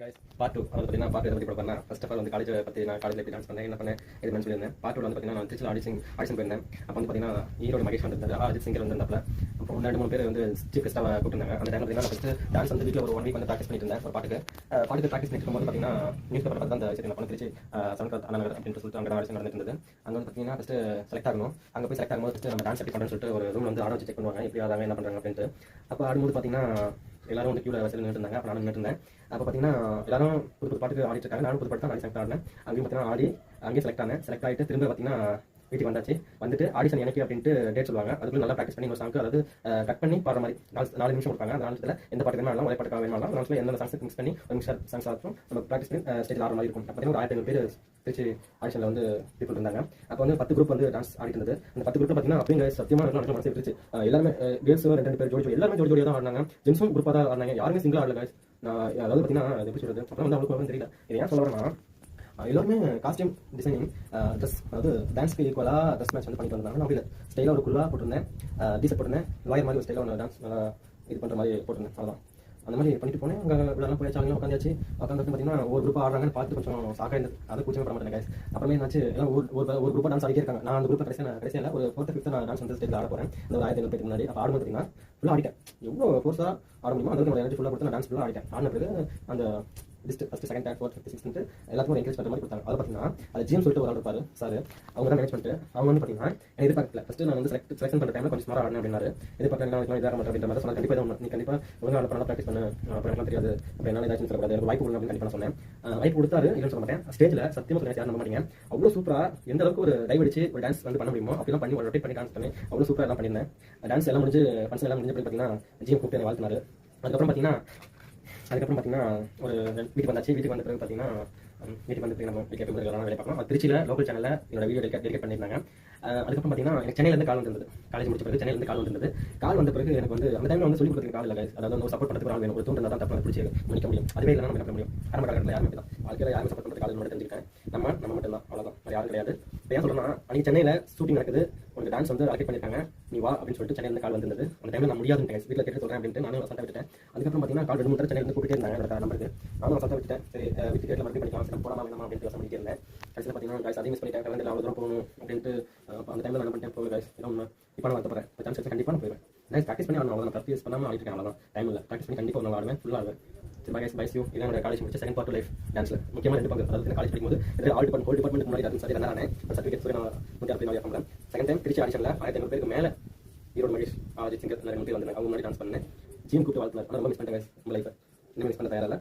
Guys part two அதாவது பார்த்தீங்கன்னா part பற்றி பண்ணா ஃபர்ஸ்ட் ஆஃப் ஆல் வந்து காலேஜ் பற்றி நான் காலேஜ் எப்படி டான்ஸ் பண்ணேன் என்ன பண்ணேன் இது பண்ணி சொல்லியிருந்தேன். பார்ட் டூ வந்து பார்த்தீங்கன்னா நான் திருச்சியில் ஆடிஷன் ஆடிஷன் போயிருந்தேன். அப்போ வந்து பார்த்தீங்கன்னா ஈரோடு மகேஷ் வந்திருந்தாரு அஜித் சிங்கர் வந்திருந்தாப்ல அப்போ ஒரு ரெண்டு மூணு பேர் வந்து சீஃப் கெஸ்ட்டாக கூப்பிட்டுருந்தாங்க. அந்த டைம் பார்த்தீங்கன்னா ஃபஸ்ட்டு டான்ஸ் வந்து வீட்டில் ஒரு ஒன் வீக் வந்து ப்ராக்டிஸ் பண்ணிட்டு இருந்தேன் ஒரு பாட்டுக்கு. பாட்டுக்கு ப்ராக்டிஸ் பண்ணிட்டு இருக்கும்போது பார்த்தீங்கன்னா நியூஸ் பேப்பர் பார்த்து அந்த சரி நான் பண்ண திருச்சி சங்கர் அண்ணா அப்படின்னு சொல்லிட்டு அங்கே ஆடிஷன் நடந்துட்டு இருந்தது. அங்கே வந்து பார்த்தீங்கன்னா ஃபஸ்ட்டு செலக்ட் ஆகணும் அங்கே போய் செலக்ட் ஆகும்போது ஃபஸ்ட்டு நம்ம டான்ஸ் எப்படி பண்ணுறேன்னு சொல்லிட்டு ஒரு ரூம் வந்து ஆட வச்சு செக் பண்ணுவாங்க. எப்படி ஆதாங்க என்ன பண்ணுறாங்க அப்படின்ட்டு. அப்போ ஆடும்போது பார்த்தீங்கன்னா எல்லாரும் வந்து கியூவில் வசதி நின்று இருந்தாங்க. அப்போ நானும் நின்று இருந்தேன். அப்போ பார்த்தீங்கன்னா எல்லாரும் புது புது பாட்டுக்கு ஆடிட்டு இருக்காங்க. நானும் புது பாட்டு தான் ஆடி செலக்ட் ஆடினேன் அங்கேயும் பார்த்தீங்கன்னா ஆடி அங்கேயும் செலக்ட் ஆனேன். செலக்ட் ஆகிட்டு திரும்ப பார்த்தீங்கன்னா வீட்டுக்கு வந்தாச்சு. வந்துட்டு ஆடிஷன் எனக்கு அப்படின்ட்டு டேட் சொல்லுவாங்க. அதுக்குள்ள நல்லா ப்ராக்டிஸ் பண்ணி ஒரு சாங்க்கு அதாவது கட் பண்ணி பாடுற மாதிரி. நாலு நாலு நிமிஷம் கொடுப்பாங்க. அந்த நாலு எந்த பாட்டு வேணாலும் ஒரே பாட்டு வேணாலும் நாலு எந்த சாங்ஸ் மிக்ஸ் பண்ணி ஒரு மிக்சர் சாங்ஸ் ஆகும் நம்ம ப்ராக்டிஸ் பண்ணி ஸ்டேஜில் ஆடுற மாதிரி இருக்கும். பார்த்தீங்கன்னா ஒரு ஆயிரத்தி ஐநூறு பேர் திருச்சி ஆடிஷனில் வந்து பீப்புள் இருந்தாங்க அப்போ வந்து பத்து குரூப் வந்து டான்ஸ் ஆடிட்டு இருந்தது. அந்த பத்து குரூப் பார்த்தீங்கன்னா அப்படிங்க சத்தியமாக எனக்கு எனக்கு மனசு விட்டுச்சு எல்லாமே கேர்ள்ஸ் ரெண்டு ரெண்டு பேர் ஜோடி ஜோடி ஜோடி ஜோடியாக தான் ஆடினாங்க ஜென்ஸும் குரூப்பாக தான் ஆடினாங்க. யாருமே சிங்கிளாக ஆடல நான் அதாவது பார்த்தீங்கன்னா எப்படி சொல்றது? அப்புறம் வந்து அவங்களுக்கு தெரியல. இது ஏன் சொல்ல வரேன்னா எல்லாருமே காஸ்டியூம் டிசைனிங் ட்ரெஸ் அதாவது டான்ஸ்க்கு ஈக்குவலாக ட்ரெஸ் மேட்ச் வந்து பண்ணிட்டு வந்தாங்க. நான் அப்படி ஸ்டைலாக ஒரு குழுவாக போட்டிருந்தேன். டிசைட் போட்டிருந்தேன். லாயர் மாதிரி ஒரு ஸ்டைலாக ஒன்று டான்ஸ் இது பண்ணுற மாதிரி போட்டிருந்தேன். அவ்வளோதான் அந்த மாதிரி பண்ணிட்டு போனேன். அங்கே இவ்வளோ போய் சாலையில் உட்காந்துச்சு உட்காந்து பார்த்தீங்கன்னா ஒரு குரூப் ஆடுறாங்கன்னு பார்த்து கொஞ்சம் சாக்காக இருந்து அதை கூச்சமே பண்ண மாட்டேன் guys. அப்புறமே என்னாச்சு எல்லாம் ஒரு ஒரு ஒரு குரூப்பாக டான்ஸ் ஆடிட்டே இருக்காங்க. நான் அந்த குரூப்பை கடைசியாக கடைசியில் ஒரு ஃபோர்த்து ஃபிஃப்த் நான் டான்ஸ் வந்து ஸ்டேஜில் ஆட போகிறேன் இந்த ஒரு ஆயிரத்தி பேருக்கு முன்னாடி. அப்போ ஆடும் பார்த்தீங்கன்னா ஃபுல்லாக ஆடிட்டேன். எவ்வளோ ஃபோர்ஸாக ஆட முடியுமோ அந்த எனர்ஜி ஃபுல்லாக கொடுத்து நான் டான்ஸ் ஃபுல்லாக ஆடிட்டேன். ஆடின பிறகு அந்த list first second third fourth fifth sixth எல்லாத்துக்கும் என்கரேஜ் பண்ணுற மாதிரி கொடுத்தாங்க. அது பார்த்தீங்கன்னா அது ஜிஎம் சொல்லிட்டு ஒரு ஆள் இருப்பாரு சார் அவங்க தான் மேனேஜ் பண்ணிட்டு அவங்க வந்து பார்த்தீங்கன்னா எதிர்பார்க்கல. ஃபஸ்ட்டு நான் வந்து செலக்ட் செலக்ஷன் பண்ணுற டைமில் கொஞ்சம் ஸ்மாராக ஆடணும் அப்படின்னாரு. எதிர்பார்க்கல நான் இதாக மாட்டேன் அப்படின்ற மாதிரி சொன்னால் கண்டிப்பாக நீ கண்டிப்பாக ஒழுங்காக நல்லா ப்ராக்டிஸ் பண்ணு. அப்புறம் எனக்கு தெரியாது. அப்புறம் என்னால் ஏதாச்சும் சொல்லக்கூடாது எனக்கு வாய்ப்பு கொடுங்க அப்படின்னு கண்டிப்பாக சொன்னேன். வாய்ப்பு கொடுத்தாரு. இல்லைன்னு சொல்ல மாட்டேன். ஸ்டேஜில் சத்தியமாக சொல்ல யாரும் நம்ப மாட்டீங்க. அவ்வளோ சூப்பராக எந்த அளவுக்கு ஒரு டைவ் அடிச்சு ஒரு டான்ஸ் வந்து பண்ண முடியுமோ அப்படிலாம் பண்ணி ஒரு ரொட்டேட் பண்ணி டான்ஸ் பண்ணி அவ்வளோ சூப்பராக எல்லாம் பண்ணியிருந்தேன். டான்ஸ் எல்லாம் முடிஞ்சு ஃபங்க்ஷன் எல்லாம் முடிஞ்சு பார்த்தீங்கன்னா ஜிஎம் கூப்பிட்டு வாழ்த்தினாரு. அதுக்கப்புறம் பார்த்தீங்கன்னா அதுக்கப்புறம் பார்த்தீங்கன்னா ஒரு வீட்டுக்கு வந்தாச்சு. வீட்டுக்கு வந்த பிறகு பார்த்தீங்கன்னா வீட்டுக்கு வந்து பிறகு நம்ம கிரிக்கெட் எல்லாம் வேலை பார்க்கணும் திருச்சியில் லோக்கல் சேனலில் என்னோட வீடியோ டெலிகேட் டெலிகேட் பண்ணியிருந்தாங்க. அதுக்கப்புறம் பார்த்தீங்கன்னா எனக்கு சென்னையிலேருந்து கால் வந்திருந்தது. காலேஜ் முடிச்ச பிறகு சென்னையிலேருந்து கால் வந்திருந்தது. கால் வந்த பிறகு எனக்கு வந்து அந்த டைமில் வந்து சொல்லி கொடுத்துருக்க கால் இல்லை அதாவது வந்து சப்போர்ட் பண்ணுறதுக்கு ஆள் வேணும். ஒரு தூண்டு தான் தப்பு பிடிச்சி முடிக்க முடியும். அதுவே இல்லை நம்ம பண்ண முடியும்? ஆரம்ப காலத்தில் யாருமே தான் வாழ்க்கையில் யாரும் சப்போர்ட் பண்ணுறது காலேஜ் மட்டும் தெரிஞ்சுக்கிட்டேன் நம்ம நம்ம மட்டும் தான் அவ்வளோதான் யாரும் கிடையாது. இப்போ ஏன் சொல்லணும்னா அன்றைக்கி சென்னையில் ஷூட்டிங் நடக்குது. உனக்கு டான்ஸ் வந்து அலக்கேட் பண்ணியிருக்காங்க நீ வா அப்படின்னு சொல்லிட்டு சென்னையிலேருந்து கால் வந்திருந்தது. அந்த டைமில் நான் முடியாதுன்னு வீட்டில் கேட்டு சொல்கிறேன் அப்படின்ட்டு நானும் சண்டை விட்டுட்டேன். அதுக்கப்புறம் பார்த்தீங்கன்னா கால் ரெண்டு மூணு தடவை சென்னையிலேருந்து கூப்பிட்டே இருந்தாங்க. என்னோட நம்பருக்கு நானும் சண்டை விட்டுட்டேன். சரி வீட்டு கேட்டில் மறுபடியும் படிக்கலாம். சரி போடாமல் வேணாமா அப்படின்ட்டு யோசனை பண்ணிட்டு இருந்தேன். கடைசியில் பார்த்தீங்கன்னா guys அதையும் மிஸ் பண்ணிட்டேன். கலந்து அவ்வளோ தூரம் போகணும் அப்படின்ட்டு அந்த டைமில் நான் பண்ணிட்டேன்? போக guys. இதான் இப்போ நான் வந்து போகிறேன் சான்ஸ் கண்டிப்பாக நான் போயிடுவேன். நான் ப்ராக்டிஸ் பண்ணி ஆடணும். அவ்வளோ ப்ராக்டிஸ் பண்ணாமல் ஆடிட்டு இருக்கேன். அவ்வளோதான் டைம் இல்லை. ப்ராக்டிஸ் பண்ணி கண்டிப்பாக ஒரு ஆடுவேன். ஃபுல்லாக ஆடுவேன். சரி பை பைஸ் யூ இதான் என்னோட காலேஜ் முடிச்சு செகண்ட் பார்ட் லைஃப் டான்ஸில் முக்கியமாக ரெண்டு பங்கு. அதாவது காலேஜ் படிக்கும்போது இது ஆல் டிபார்ட் ஹோல் டிபார்ட்மெண்ட் முன்னாடி டான்ஸ் சரி நான் சர்டிஃபிகேட் சொல்லி நான் நூற்றி அறுபது நாள் பண்ணுறேன் செகண்ட் டைம் திருச்சி ஆடிஷனில் ஆயிரத்தி ஐநூறு பேருக்கு மேலே ஈரோடு மகேஷ் அஜித் சிங்கர் நிறைய பேர் வந்தாங்க அவங்க முன்னாடி டான்ஸ் பண்ணேன். ஜிம் கூப்பிட்டு வாழ்த்துனார். ஆனால் ரொம்ப மிஸ் பண்ணிட்டேன் guys, நம்ம லைஃப் இன்னும் மிஸ் பண்ண தயாரில்லை